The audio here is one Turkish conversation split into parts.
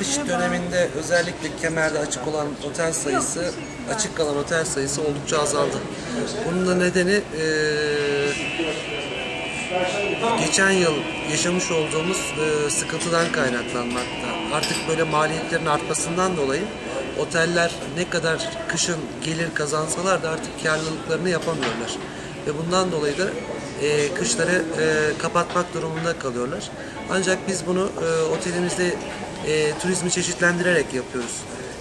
kış döneminde özellikle kemerde açık olan otel sayısı, açık kalan otel sayısı oldukça azaldı. Bunun da nedeni e, geçen yıl yaşamış olduğumuz e, sıkıntıdan kaynaklanmakta. Artık böyle maliyetlerin artmasından dolayı oteller ne kadar kışın gelir kazansalar da artık karlılıklarını yapamıyorlar. Ve bundan dolayı da e, kışları e, kapatmak durumunda kalıyorlar. Ancak biz bunu e, otelimizde e, turizmi çeşitlendirerek yapıyoruz.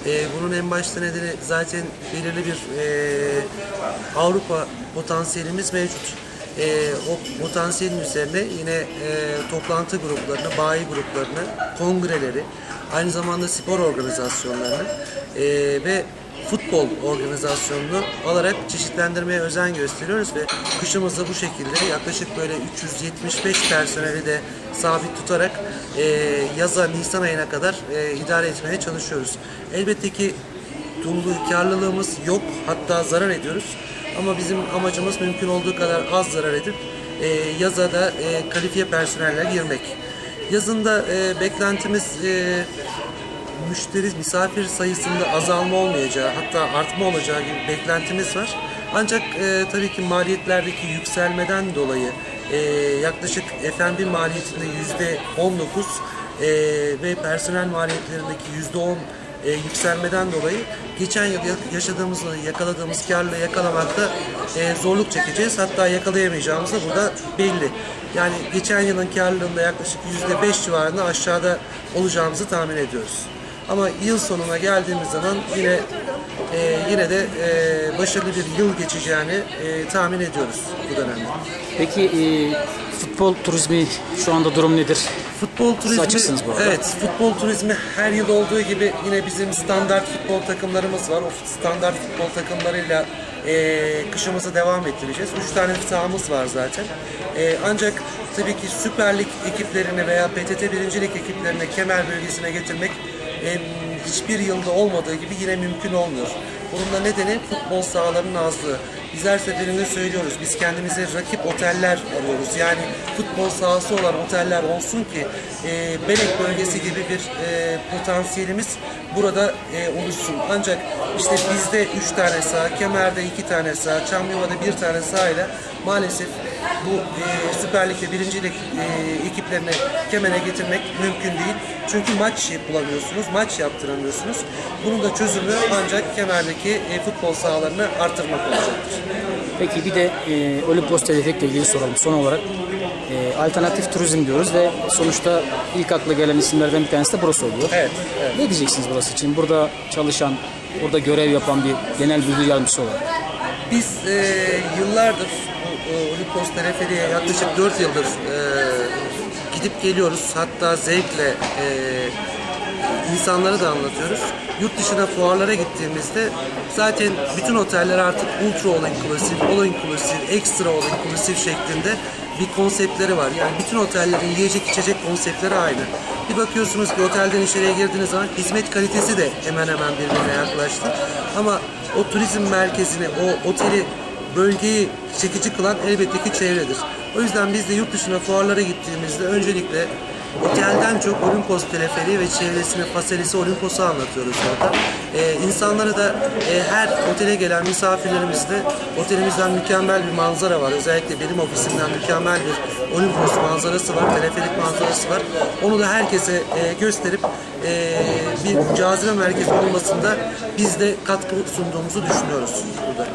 E, bunun en başta nedeni zaten belirli bir e, Avrupa potansiyelimiz mevcut. E, o potansiyelin üzerine yine e, toplantı gruplarını, bayi gruplarını, kongreleri, aynı zamanda spor organizasyonlarını e, ve futbol organizasyonunu alarak çeşitlendirmeye özen gösteriyoruz ve kışımızda bu şekilde yaklaşık böyle 375 personeli de sabit tutarak e, yaza Nisan ayına kadar e, idare etmeye çalışıyoruz. Elbette ki Tullu karlılığımız yok hatta zarar ediyoruz ama bizim amacımız mümkün olduğu kadar az zarar edip e, yaza da e, kalifiye personeller girmek. Yazında e, beklentimiz e, müşteri, misafir sayısında azalma olmayacağı hatta artma olacağı gibi beklentimiz var. Ancak e, tabii ki maliyetlerdeki yükselmeden dolayı e, yaklaşık F&B maliyetinde yüzde 19 e, ve personel maliyetlerindeki yüzde 10 e, yükselmeden dolayı geçen yıl ya- yaşadığımız, yakaladığımız karla yakalamakta e, zorluk çekeceğiz. Hatta yakalayamayacağımız da burada belli. Yani geçen yılın karlılığında yaklaşık yüzde 5 civarında aşağıda olacağımızı tahmin ediyoruz. Ama yıl sonuna geldiğimiz zaman yine e, yine de e, başarılı bir yıl geçeceğini e, tahmin ediyoruz bu dönemde. Peki e, futbol turizmi şu anda durum nedir? Futbol turizmi, açıksınız bu arada. evet futbol turizmi her yıl olduğu gibi yine bizim standart futbol takımlarımız var. O standart futbol takımlarıyla e, kışımızı devam ettireceğiz. Üç tane sahamız var zaten. E, ancak tabii ki Süper Lig ekiplerini veya PTT birincilik ekiplerini kemer bölgesine getirmek hiçbir yılda olmadığı gibi yine mümkün olmuyor. Bunun da nedeni futbol sahalarının azlığı. Biz her seferinde söylüyoruz. Biz kendimize rakip oteller arıyoruz. Yani futbol sahası olan oteller olsun ki e, Belek bölgesi gibi bir e, potansiyelimiz burada e, oluşsun. Ancak işte bizde 3 tane saha, Kemer'de 2 tane saha, Çamlıova'da 1 tane sahayla maalesef bu e, Süper Lig'de birincilik e, ekiplerini Kemer'e getirmek mümkün değil. Çünkü maç bulamıyorsunuz, maç yaptıramıyorsunuz. Bunun da çözümü ancak Kemer'deki e, futbol sahalarını artırmak olacaktır. Peki bir de e, Olimpos Teleferik'le ilgili soralım. Son olarak e, alternatif turizm diyoruz ve sonuçta ilk akla gelen isimlerden bir tanesi de burası oluyor. Evet, evet. Ne diyeceksiniz burası için? Burada çalışan, burada görev yapan bir genel müdür yardımcısı olarak. Biz e, yıllardır bu e, Olimpos Teleferi'ye yaklaşık 4 yıldır e, gidip geliyoruz. Hatta zevkle e, insanlara da anlatıyoruz. Yurt dışına fuarlara gittiğimizde zaten bütün oteller artık ultra all inclusive, all inclusive, extra all inclusive şeklinde bir konseptleri var. Yani bütün otellerin yiyecek içecek konseptleri aynı. Bir bakıyorsunuz ki otelden içeriye girdiğiniz zaman hizmet kalitesi de hemen hemen birbirine yaklaştı. Ama o turizm merkezini, o oteli bölgeyi çekici kılan elbette ki çevredir. O yüzden biz de yurt dışına fuarlara gittiğimizde öncelikle otelden çok Olimpos teleferiği ve çevresini, fasilisi Olimpos'u anlatıyoruz orada. Ee, insanlara da e, her otele gelen misafirlerimizde otelimizden mükemmel bir manzara var. Özellikle benim ofisimden mükemmel bir Olimpos manzarası var, teleferik manzarası var. Onu da herkese e, gösterip e, bir cazibe merkezi olmasında biz de katkı sunduğumuzu düşünüyoruz burada.